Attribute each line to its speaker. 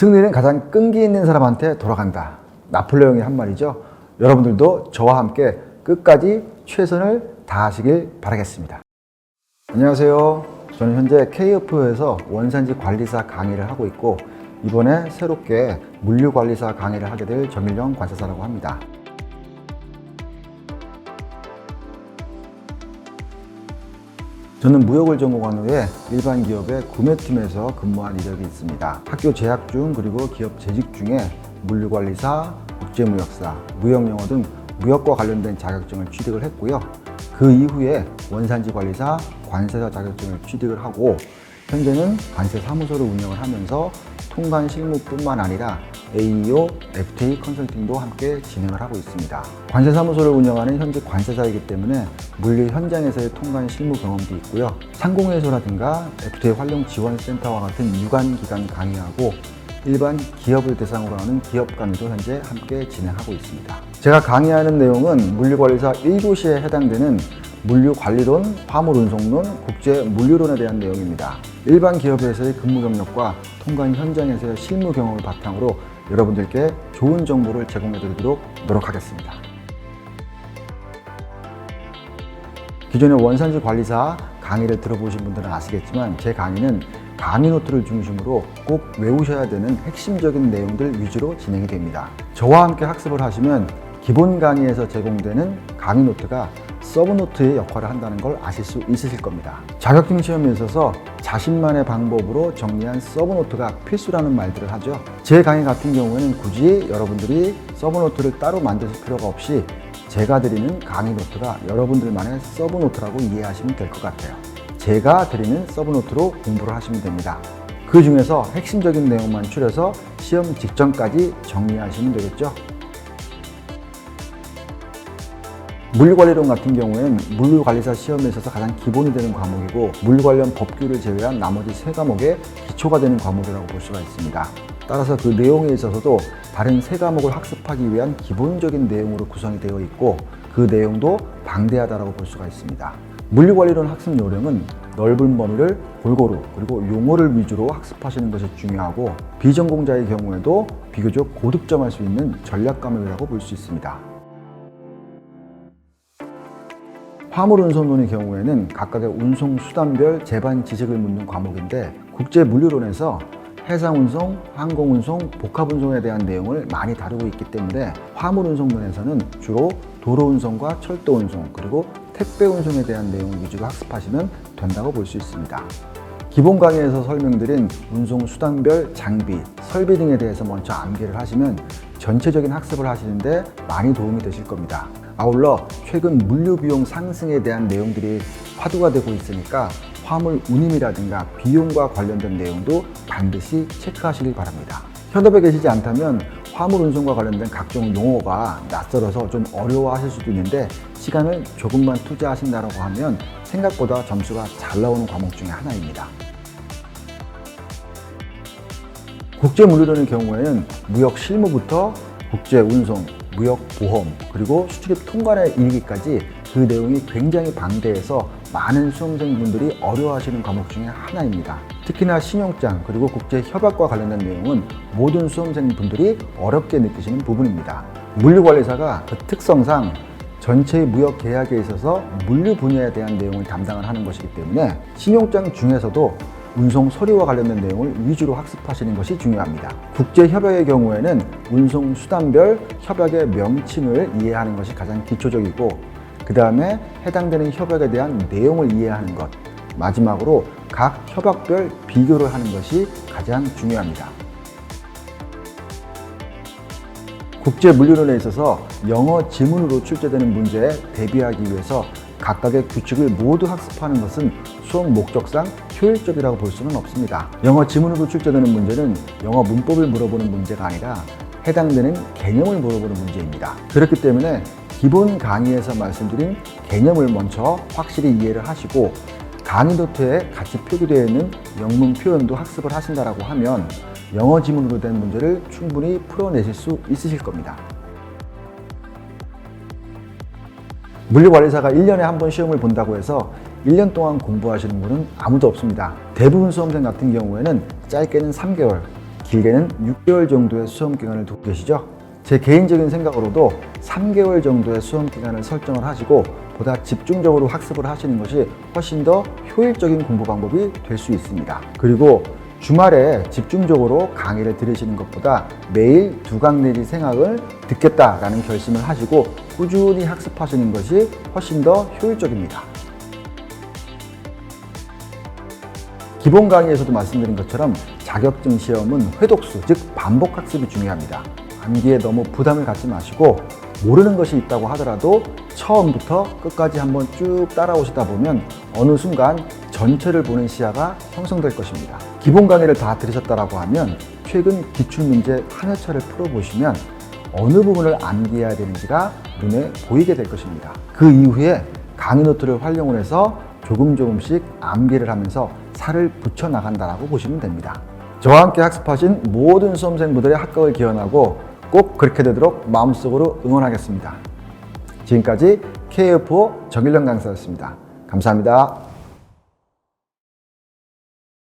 Speaker 1: 승리는 가장 끈기 있는 사람한테 돌아간다. 나폴레옹의 한 말이죠. 여러분들도 저와 함께 끝까지 최선을 다하시길 바라겠습니다. 안녕하세요. 저는 현재 KF에서 원산지 관리사 강의를 하고 있고 이번에 새롭게 물류관리사 강의를 하게 될 정일영 관사사라고 합니다. 저는 무역을 전공한 후에 일반 기업의 구매팀에서 근무한 이력이 있습니다. 학교 재학 중 그리고 기업 재직 중에 물류관리사, 국제무역사, 무역영어 등 무역과 관련된 자격증을 취득을 했고요. 그 이후에 원산지 관리사, 관세사 자격증을 취득을 하고 현재는 관세 사무소를 운영을 하면서 통관 실무뿐만 아니라 AEO, FTA 컨설팅도 함께 진행을 하고 있습니다. 관세 사무소를 운영하는 현재 관세사이기 때문에 물류 현장에서의 통관 실무 경험도 있고요. 상공회소라든가 FTA 활용 지원 센터와 같은 유관 기관 강의하고 일반 기업을 대상으로 하는 기업 강의도 현재 함께 진행하고 있습니다. 제가 강의하는 내용은 물류관리사 1교시에 해당되는 물류관리론, 화물운송론, 국제물류론에 대한 내용입니다. 일반 기업에서의 근무 경력과 통관 현장에서의 실무 경험을 바탕으로 여러분들께 좋은 정보를 제공해 드리도록 노력하겠습니다. 기존의 원산지 관리사 강의를 들어보신 분들은 아시겠지만 제 강의는 강의 노트를 중심으로 꼭 외우셔야 되는 핵심적인 내용들 위주로 진행이 됩니다. 저와 함께 학습을 하시면 기본 강의에서 제공되는 강의 노트가 서브 노트의 역할을 한다는 걸 아실 수 있으실 겁니다. 자격증 시험에 있어서 자신만의 방법으로 정리한 서브 노트가 필수라는 말들을 하죠. 제 강의 같은 경우에는 굳이 여러분들이 서브 노트를 따로 만드실 필요가 없이 제가 드리는 강의 노트가 여러분들만의 서브 노트라고 이해하시면 될 것 같아요. 제가 드리는 서브 노트로 공부를 하시면 됩니다. 그 중에서 핵심적인 내용만 추려서 시험 직전까지 정리하시면 되겠죠. 물류관리론 같은 경우에는 물류관리사 시험에 있어서 가장 기본이 되는 과목이고 물 관련 법규를 제외한 나머지 세 과목의 기초가 되는 과목이라고 볼 수가 있습니다. 따라서 그 내용에 있어서도 다른 세 과목을 학습하기 위한 기본적인 내용으로 구성이 되어 있고 그 내용도 방대하다고 볼 수가 있습니다. 물류관리론 학습 요령은 넓은 범위를 골고루 그리고 용어를 위주로 학습하시는 것이 중요하고 비전공자의 경우에도 비교적 고득점할 수 있는 전략 과목이라고 볼 수 있습니다. 화물 운송론의 경우에는 각각의 운송 수단별 제반 지식을 묻는 과목인데 국제 물류론에서 해상 운송, 항공 운송, 복합 운송에 대한 내용을 많이 다루고 있기 때문에 화물 운송론에서는 주로 도로 운송과 철도 운송 그리고 택배 운송에 대한 내용을 위주로 학습하시면 된다고 볼 수 있습니다. 기본 강의에서 설명드린 운송 수단별 장비, 설비 등에 대해서 먼저 암기를 하시면 전체적인 학습을 하시는데 많이 도움이 되실 겁니다. 아울러 최근 물류 비용 상승에 대한 내용들이 화두가 되고 있으니까 화물 운임이라든가 비용과 관련된 내용도 반드시 체크하시길 바랍니다. 현업에 계시지 않다면 화물 운송과 관련된 각종 용어가 낯설어서 좀 어려워하실 수도 있는데 시간을 조금만 투자하신다고 하면 생각보다 점수가 잘 나오는 과목 중에 하나입니다. 국제 물류론의 경우에는 무역 실무부터 국제 운송, 무역 보험, 그리고 수출입 통관에 이르기까지 그 내용이 굉장히 방대해서 많은 수험생분들이 어려워하시는 과목 중에 하나입니다. 특히나 신용장 그리고 국제 협약과 관련된 내용은 모든 수험생분들이 어렵게 느끼시는 부분입니다. 물류관리사가 그 특성상 전체의 무역 계약에 있어서 물류 분야에 대한 내용을 담당을 하는 것이기 때문에 신용장 중에서도 운송 서류와 관련된 내용을 위주로 학습하시는 것이 중요합니다. 국제 협약의 경우에는 운송 수단별 협약의 명칭을 이해하는 것이 가장 기초적이고 그 다음에 해당되는 협약에 대한 내용을 이해하는 것 마지막으로 각 협약별 비교를 하는 것이 가장 중요합니다. 국제 물류론에 있어서 영어 지문으로 출제되는 문제에 대비하기 위해서 각각의 규칙을 모두 학습하는 것은 수업 목적상 효율적이라고 볼 수는 없습니다. 영어 지문으로 출제되는 문제는 영어 문법을 물어보는 문제가 아니라 해당되는 개념을 물어보는 문제입니다. 그렇기 때문에 기본 강의에서 말씀드린 개념을 먼저 확실히 이해를 하시고 강의 노트에 같이 표기되어 있는 영문 표현도 학습을 하신다라고 하면 영어 지문으로 된 문제를 충분히 풀어내실 수 있으실 겁니다. 물류관리사가 1년에 한 번 시험을 본다고 해서 1년 동안 공부하시는 분은 아무도 없습니다. 대부분 수험생 같은 경우에는 짧게는 3개월, 길게는 6개월 정도의 수험 기간을 두고 계시죠? 제 개인적인 생각으로도 3개월 정도의 수험 기간을 설정을 하시고 보다 집중적으로 학습을 하시는 것이 훨씬 더 효율적인 공부 방법이 될 수 있습니다. 그리고 주말에 집중적으로 강의를 들으시는 것보다 매일 두 강내리 생학을 듣겠다라는 결심을 하시고 꾸준히 학습하시는 것이 훨씬 더 효율적입니다. 기본 강의에서도 말씀드린 것처럼 자격증 시험은 회독수, 즉 반복 학습이 중요합니다. 암기에 너무 부담을 갖지 마시고 모르는 것이 있다고 하더라도 처음부터 끝까지 한번 쭉 따라오시다 보면 어느 순간 전체를 보는 시야가 형성될 것입니다. 기본 강의를 다 들으셨다라고 하면 최근 기출문제 한 회차를 풀어보시면 어느 부분을 암기해야 되는지가 눈에 보이게 될 것입니다. 그 이후에 강의 노트를 활용을 해서 조금 조금씩 암기를 하면서 살을 붙여 나간다라고 보시면 됩니다. 저와 함께 학습하신 모든 수험생분들의 합격을 기원하고 꼭 그렇게 되도록 마음속으로 응원하겠습니다. 지금까지 KF5 정일령 강사였습니다. 감사합니다.